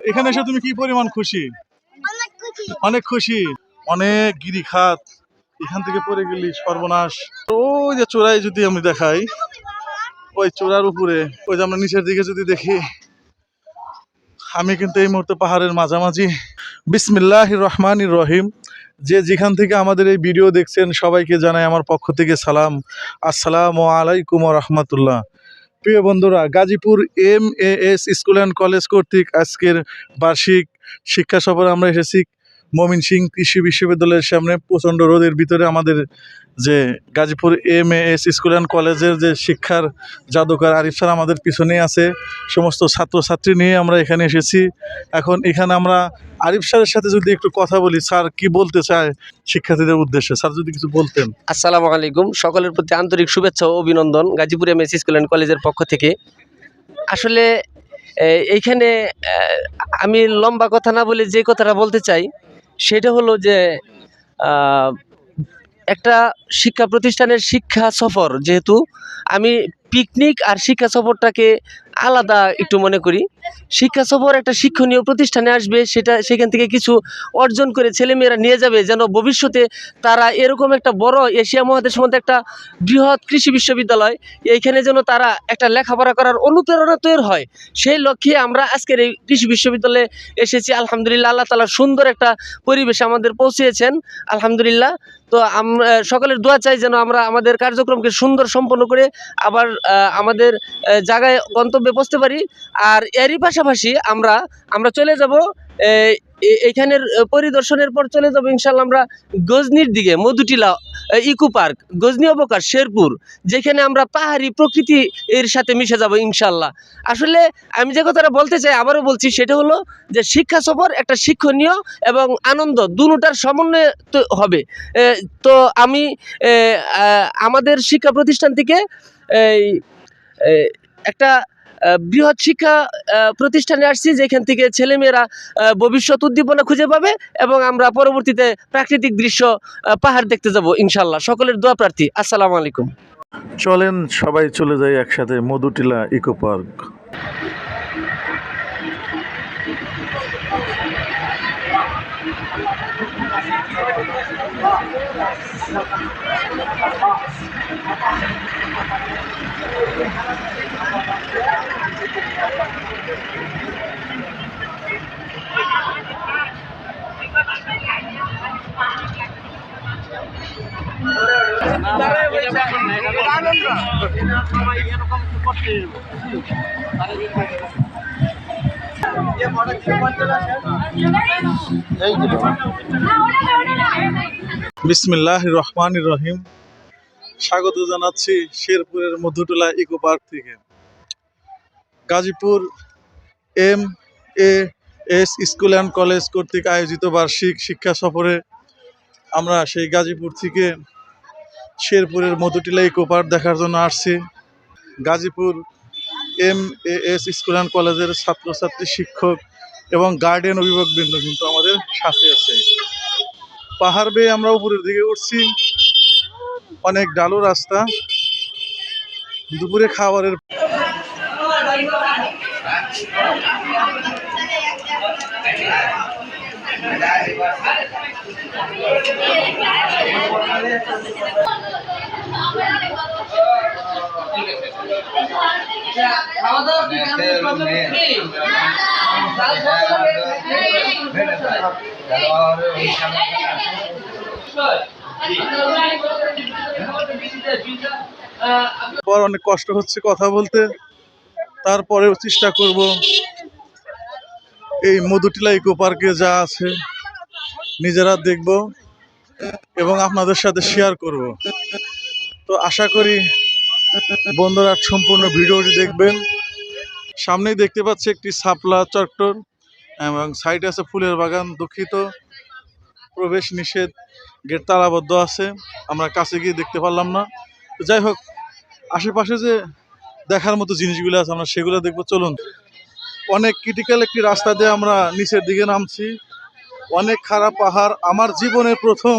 এখানে এসে তুমি কি পরিমাণ খুশি? অনেক খুশি। অনেক খুশি? অনেক গিরি খাত এখান থেকে পড়ে গেলি সর্বনাশ। ওই যে চোরাই যদি আমি দেখাই ওই চোরার উপরে ওই যে আমরা নিচের দিকে যদি দেখি আমি কিন্তু এই মুহূর্তে পাহাড়ের মাঝামাঝি। বিসমিল্লাহ রহমান রহিম। যে যেখান থেকে আমাদের এই ভিডিও দেখছেন সবাইকে জানাই আমার পক্ষ থেকে সালাম। আসসালামু আলাইকুম রহমতুল্লাহ। প্রিয় বন্ধুরা, Gazipur M A S school and college কর্তৃক আজকের বার্ষিক শিক্ষা সফরে আমরা এসেছি। মমিন সিং কৃষি বিশ্ববিদ্যালয়ের সামনে প্রচণ্ড রোদের ভিতরে আমাদের যে Gazipur M S school and কলেজের যে শিক্ষার জাদুকর আরিফ স্যার আমাদের পিছনেই আছে। সমস্ত ছাত্রছাত্রী নিয়ে আমরা এখানে এসেছি। এখন এখানে আমরা আরিফ স্যারের সাথে যদি একটু কথা বলি, স্যার কি বলতে চায় শিক্ষার্থীদের উদ্দেশ্যে? স্যার যদি কিছু বলতেন। আসসালামু আলাইকুম। সকলের প্রতি আন্তরিক শুভেচ্ছা ও অভিনন্দন Gazipur M S school and কলেজের পক্ষ থেকে। আসলে এইখানে আমি লম্বা কথা না বলে যে কথাটা বলতে চাই সেটা হলো যে একটা শিক্ষা প্রতিষ্ঠানের শিক্ষা সফর যেহেতু আমি পিকনিক আর শিক্ষা সফরটাকে আলাদা একটু মনে করি। শিক্ষা সফর একটা শিক্ষণীয় প্রতিষ্ঠানে আসবে, সেটা সেখান থেকে কিছু অর্জন করে ছেলেমেয়েরা নিয়ে যাবে, যেন ভবিষ্যতে তারা এরকম একটা বড় এশিয়া মহাদেশের মধ্যে একটা বৃহৎ কৃষি বিশ্ববিদ্যালয়, এইখানে যেন তারা একটা লেখাপড়া করার অনুপ্রেরণা তৈরি হয়। সেই লক্ষ্যে আমরা আজকের এই কৃষি বিশ্ববিদ্যালয়ে এসেছি। আলহামদুলিল্লাহ, আল্লাহ তালা সুন্দর একটা পরিবেশ আমাদের পৌঁছিয়েছেন আলহামদুলিল্লাহ, তো আমরা সকলের দোয়া চাই যেন আমরা আমাদের কার্যক্রমকে সুন্দর সম্পন্ন করে আবার আমাদের জায়গায় গন্তব্যে পৌঁছতে পারি। আর এরই পাশাপাশি আমরা আমরা চলে যাব এই- এই- এইখানের পরিদর্শনের পর চলে যাব ইনশাল্লাহ আমরা গজনির দিকে, মধুটিলা ইকো পার্ক, গজনি অবকাশ, শেরপুর, যেখানে আমরা পাহাড়ি প্রকৃতি এর সাথে মিশে যাব ইনশাল্লাহ আসলে আমি যে কথাটা বলতে চাই, আবারও বলছি, সেটা হলো যে শিক্ষা সফর একটা শিক্ষণীয় এবং আনন্দ, দুটার সমন্বয়ে তো হবে। তো আমি আমাদের শিক্ষা প্রতিষ্ঠান থেকে এই একটা বৃহৎ শিক্ষা প্রতিষ্ঠানে আসছি যেখান থেকে ছেলেমেয়েরা ভবিষ্যৎ উদ্দীপনা খুঁজে পাবে এবং আমরা পরবর্তীতে প্রাকৃতিক দৃশ্য পাহাড় দেখতে যাব ইনশাল্লাহ সকলের দোয়া প্রার্থী। আসসালামু আলাইকুম। চলেন সবাই চলে যাই একসাথে মধুটিলা ইকো পার্ক। বিসমিল্লাহ রহমান রহিম স্বাগত জানাচ্ছি শেরপুরের মধুটোলা ইকো পার্ক থেকে। Gazipur M A S school and college কর্তৃক আয়োজিত বার্ষিক শিক্ষা সফরে আমরা সেই গাজীপুর থেকে শেরপুরের মধুটিলা ইকো পার্ক দেখার জন্য আসছি। Gazipur M A S school and কলেজের ছাত্রছাত্রী শিক্ষক এবং গার্ডিয়ান অভিভাবকবৃন্দ কিন্তু আমাদের সাথে আছে। পাহাড় বেয়ে আমরা উপরের দিকে উঠছি। অনেক ডালু রাস্তা। দুপুরে খাবারের পর অনেক কষ্ট হচ্ছে কথা বলতে। তারপরেও চেষ্টা করব এই মধুটিলা ইকো পার্কে যা আছে নিজেরা দেখব এবং আপনাদের সাথে শেয়ার করব। তো আশা করি বন্ধুরা সম্পূর্ণ ভিডিওটি দেখবেন। সামনেই দেখতে পাচ্ছি একটি সাপলা চট্টর এবং সাইডে আছে ফুলের বাগান দুঃখিত। প্রবেশ নিষেধ। গেট তালাবদ্ধ আছে, আমরা কাছে গিয়ে দেখতে পারলাম না। তো যাই হোক, আশেপাশে যে দেখার মতো জিনিসগুলো আছে, আমরা সেগুলো দেখব। চলুন, অনেক ক্রিটিক্যাল একটি রাস্তা দিয়ে আমরা নিচের দিকে নামছি। অনেক খারাপ পাহাড়, আমার জীবনের প্রথম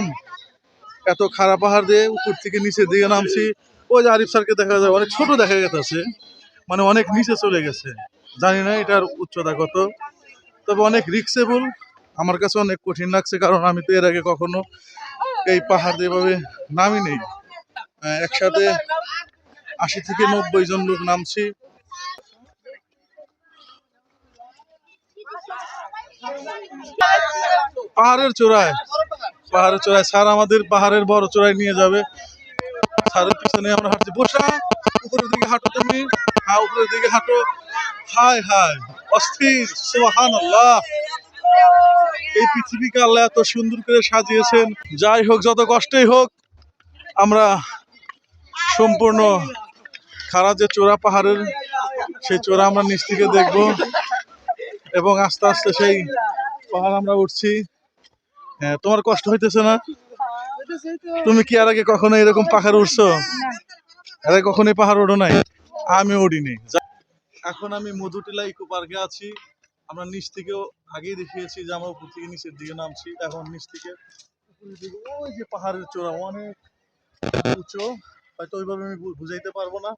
এত খারাপ পাহাড় দিয়ে উপর থেকে নিচের দিকে নামছি। ওই যে আরিফ স্যারকে দেখা যায়, অনেক ছোট দেখা গেছে মানে অনেক নিচে চলে গেছে। জানি না এটার উচ্চতা কত, তবে অনেক রিক্সেবল আমার কাছে অনেক কঠিন লাগছে, কারণ আমি তো এর আগে কখনো এই পাহাড় এভাবে নামি নেই। একসাথে আশি থেকে নব্বই জন লোক নামছি। পাহাড়ের চূড়ায় পাহাড়ের চূড়ায়। স্যার আমাদের পাহাড়ের বড় চূড়ায় নিয়ে যাবে। স্যারের পিছনে আমরা হাঁটছি। বসা উপরের দিকে হাঁটো তুমি। হ্যাঁ উপরের দিকে হাঁটো। হায় হায়। অস্থির। সোহান এই পৃথিবীকে আল্লাহ এত সুন্দর করে সাজিয়েছেন। যাই হোক, যত কষ্টই হোক, আমরা সম্পূর্ণ খারাপ যে চোরা পাহাড়ের, সেই চোরা আমরা নিচ থেকে দেখব। এবং আস্তে আস্তে সেই পাহাড় আমরা উঠছি। হ্যাঁ তোমার কষ্ট হইতেছে না? তুমি কি আর আগে কখনো এরকম পাহাড় উঠছো? এর আগে কখনো এই পাহাড় ওঠো নাই? আমি উঠিনি। এখন আমি মধুটিলা ইকো পার্কে আছি। আমরা নিচ থেকেও আগেই দেখিয়েছি যে আমরা উপর থেকে নিচের দিকে নামছি, এখন নিচ থেকে ওই যে পাহাড়ের চূড়া, অনেক উঁচু। হয়তো ওইভাবে আমি বুঝাইতে পারব না।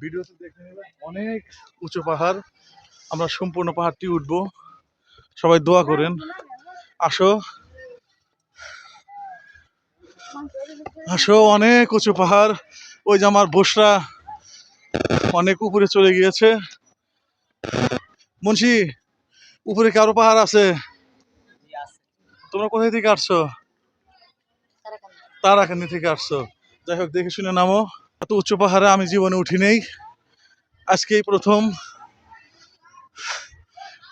ভিডিওতে দেখে নেবে অনেক উঁচু পাহাড়। আমরা সম্পূর্ণ পাহাড়টি উঠব। সবাই দোয়া করেন। আসো। আসো, অনেক উঁচু পাহাড়। ওই যে আমার বসরা অনেক উপরে চলে গিয়েছে। মুন্সি উপরে কারও পাহাড় আছে? তোমরা কোথায় থেকে আসছো? তারাকান্দি থেকে আসছো। যাই হোক, দেখে শুনে নামো। এত উঁচু পাহাড়ে আমি জীবনে উঠি নেই। আজকেই প্রথম।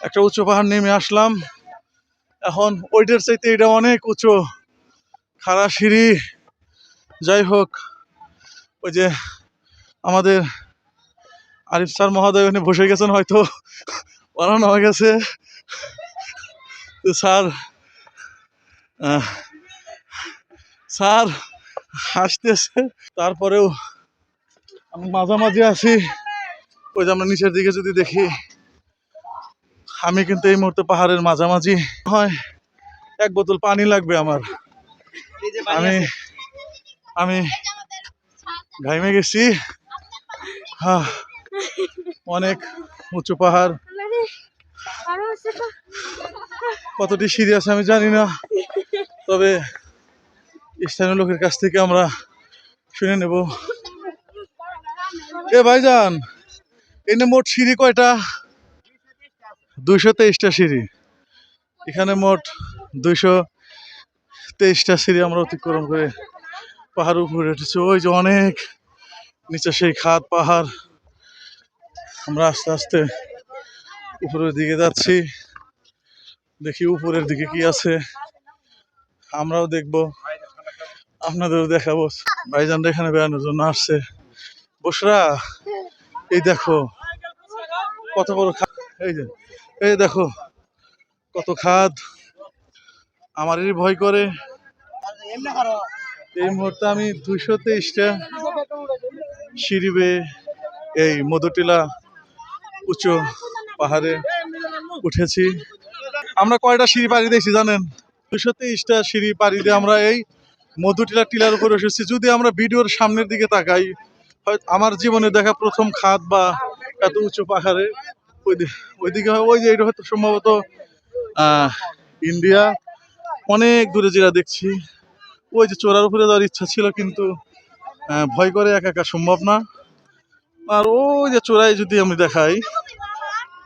একটা উঁচু পাহাড় নেমে আসলাম। এখন ওইটার চাইতে এটা অনেক উঁচু খাড়া সিঁড়ি। যাই হোক, ওই যে আমাদের আরিফ স্যার মহোদয় ওখানে বসে গেছেন হয়তো। বানানো হয়ে গেছে। স্যার স্যার হাসতেছে তারপরেও আমি মাঝামাঝি আছি। ওই যে আমরা নিচের দিকে যদি দেখি আমি কিন্তু এই মুহূর্তে পাহাড়ের মাঝামাঝি। হয় এক বোতল পানি লাগবে আমার। আমি আমি ঘাইমে গেছি। হ্যাঁ অনেক উঁচু পাহাড়। কতটি সিঁড়ি আছে আমি জানি না। তবে স্থানীয় লোকের কাছ থেকে আমরা শুনে নেব। এ ভাইজান, এনে মোট সিঁড়ি কয়টা? দুইশো তেইশটা সিঁড়ি। এখানে মোট দুইশো তেইশটা সিঁড়ি আমরা অতিক্রম করে পাহাড় উপরে উঠেছি। ওই যে অনেক নিচে সেই খাদ পাহাড়। আমরা আস্তে আস্তে উপরের দিকে যাচ্ছি। দেখি উপরের দিকে কি আছে। আমরাও দেখব। আপনাদেরও দেখাবো। ভাইজানরা এখানে বেড়ানোর জন্য আসছে। বসরা, এই দেখো, কত বড় খাদ এই যে, এই দেখো, কত খাদ। আমারই ভয় করে। এই মুহূর্তে আমি দুইশো তেইশটা সিঁড়ি এই মধুটিলা উঁচু পাহাড়ে উঠেছি। আমরা কয়টা সিঁড়ি পাড়ি দিয়েছি জানেন? দুশো তেইশটা সিঁড়ি পাড়ি দিয়ে আমরা এই মধুটিলা টিলার উপরে এসেছি। যদি আমরা ভিডিওর সামনের দিকে তাকাই, হয়তো আমার জীবনে দেখা প্রথম খাদ বা এত উঁচু পাহাড়ে ওইদিকে ওই যে এটা হয়তো সম্ভবত ইন্ডিয়া। অনেক দূরে যেটা দেখছি। ওই যে চোরার উপরে যাওয়ার ইচ্ছা ছিল কিন্তু ভয় করে একা একা সম্ভব না। আর ওই যে চোরাই যদি আমি দেখাই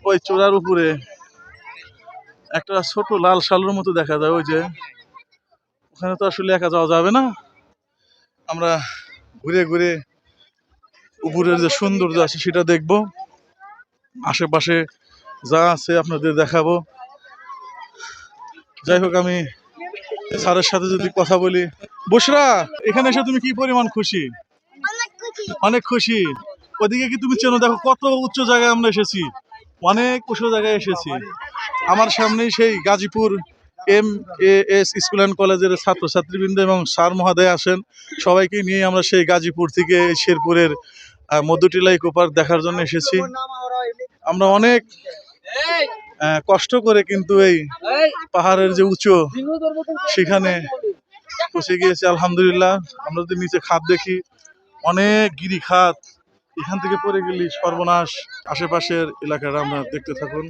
ওই চোরার উপরে একটা ছোট লাল শালুর মতো দেখা যায় ওই যে। ওখানে তো আসলে একা যাওয়া যাবে না। আমরা ঘুরে ঘুরে উপরের যে সৌন্দর্য আছে সেটা দেখব। আশেপাশে যা আছে আপনাদের দেখাবো। যাই হোক আমি স্যারের সাথে যদি কথা বলি। বসরা এখানে এসে তুমি কি পরিমাণ খুশি? অনেক খুশি। অনেক খুশি। ওদিকে কি তুমি চেনো? দেখো কত উচ্চ জায়গায় আমরা এসেছি। অনেক উঁচু জায়গায় এসেছি। আমার সামনেই সেই Gazipur M A S school and কলেজের ছাত্রছাত্রীবৃন্দ এবং স্যার মহাদয় আসেন। সবাইকে নিয়ে আমরা সেই গাজীপুর থেকে শেরপুরের ইকো পার্ক দেখার জন্য এসেছি। আমরা অনেক কষ্ট করে কিন্তু এই পাহাড়ের যে উঁচু সেখানে পৌঁছে গিয়েছি। আলহামদুলিল্লাহ, আমরা যদি নিচে খাদ দেখি, অনেক গিরি খাত এখান থেকে পরে গেলি সর্বনাশ আশেপাশের এলাকার আমরা দেখতে থাকুন।